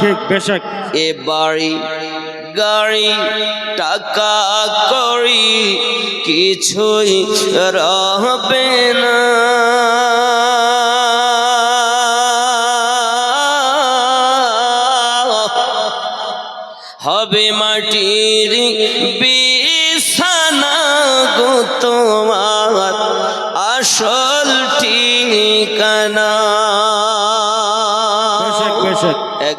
ঠিক বেশক। এ বাড়ি গাড়ি টাকা করি কিছুই রহবে না। হবে মাটির বিছানা গো তোমার আসল ঠিকানা। বেশক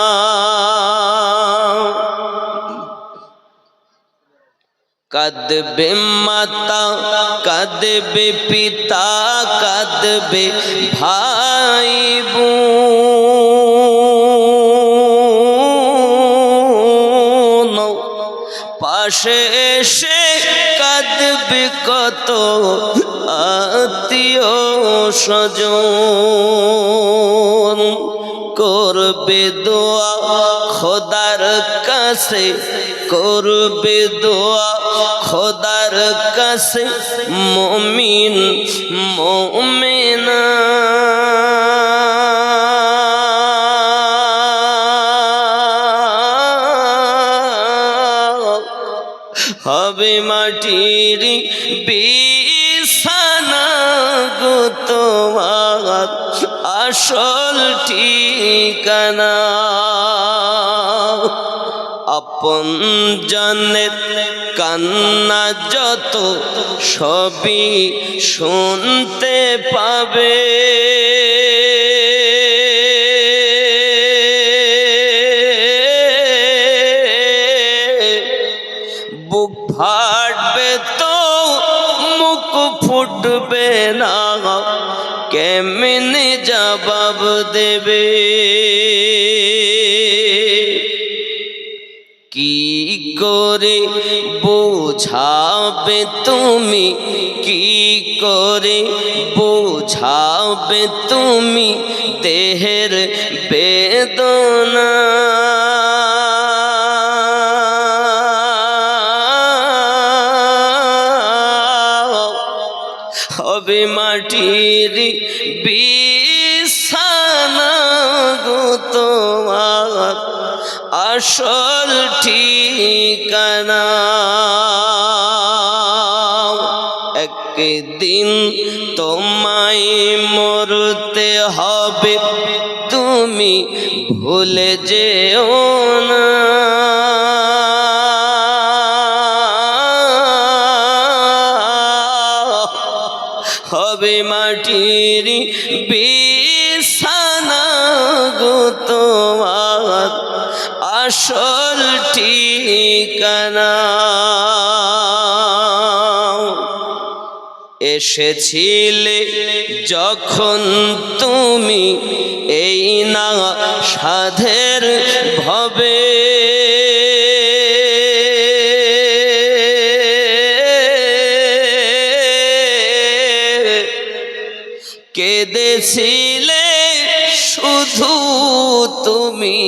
কাঁদবে মাতা কাঁদবে পিতা কাঁদবে ভাই বোন পাশে এসে কাঁদবে কত আত্মীয় স্বজন করবে দোয়া কাছে করবে দোয়া খোদার কাছে মমিন মমিনা। হবে মাটির বিছানা গো আসল ঠিকানা। আপন জনের কান্না যত সবই শুনতে পাবে। বুক ফাটবে তো, মুখ ফুটবে না। কেমনে জবাব দেবে? করে বোঝাবে তুমি কি করে? বোঝাবে তুমি দেহের বেদনা। হবে মাটির বিছানা আসল ঠিকানা। একদিন তোমায় মরতে হবে তুমি ভুলে যেও না। হবে মাটির বিছানা আসল ঠিকানা। এসেছিলে যখন তুমি এই না সাধের ভবে। কেঁদেছিলে শুধু তুমি।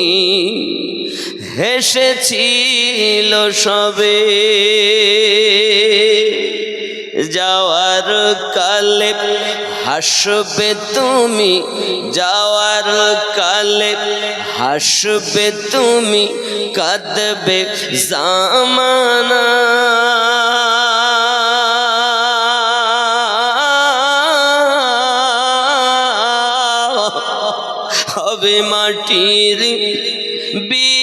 হেসেছিল সবে। যাওয়ার কালে হাসবে তুমি, যাওয়ার কালে হাসবে তুমি, কাঁদবে জামানা। হবে মাটির বিছানা